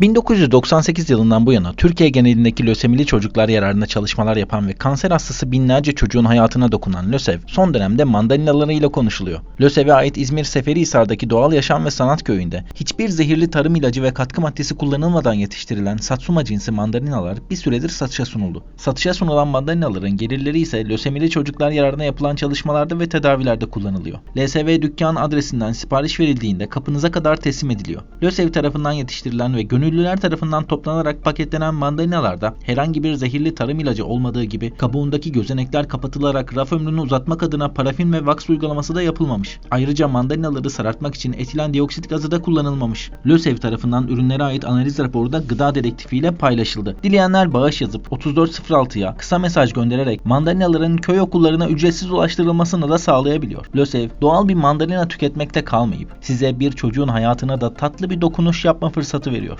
1998 yılından bu yana Türkiye genelindeki lösemili çocuklar yararına çalışmalar yapan ve kanser hastası binlerce çocuğun hayatına dokunan LÖSEV son dönemde mandalinalarıyla konuşuluyor. LÖSEV'e ait İzmir Seferihisar'daki Doğal Yaşam ve Sanat Köyü'nde hiçbir zehirli tarım ilacı ve katkı maddesi kullanılmadan yetiştirilen Satsuma cinsi mandalinalar bir süredir satışa sunuldu. Satışa sunulan mandalinaların gelirleri ise lösemili çocuklar yararına yapılan çalışmalarda ve tedavilerde kullanılıyor. LSV dükkan adresinden sipariş verildiğinde kapınıza kadar teslim ediliyor. LÖSEV tarafından yetiştirilen ve gönüllüler tarafından toplanarak paketlenen mandalinalarda herhangi bir zehirli tarım ilacı olmadığı gibi kabuğundaki gözenekler kapatılarak raf ömrünü uzatmak adına parafin ve vaks uygulaması da yapılmamış. Ayrıca mandalinaları sarartmak için etilen dioksit gazı da kullanılmamış. LÖSEV tarafından ürünlere ait analiz raporu da gıda dedektifiyle paylaşıldı. Dileyenler bağış yazıp 3406'ya kısa mesaj göndererek mandalinaların köy okullarına ücretsiz ulaştırılmasını da sağlayabiliyor. LÖSEV doğal bir mandalina tüketmekte kalmayıp size bir çocuğun hayatına da tatlı bir dokunuş yapma fırsatı veriyor.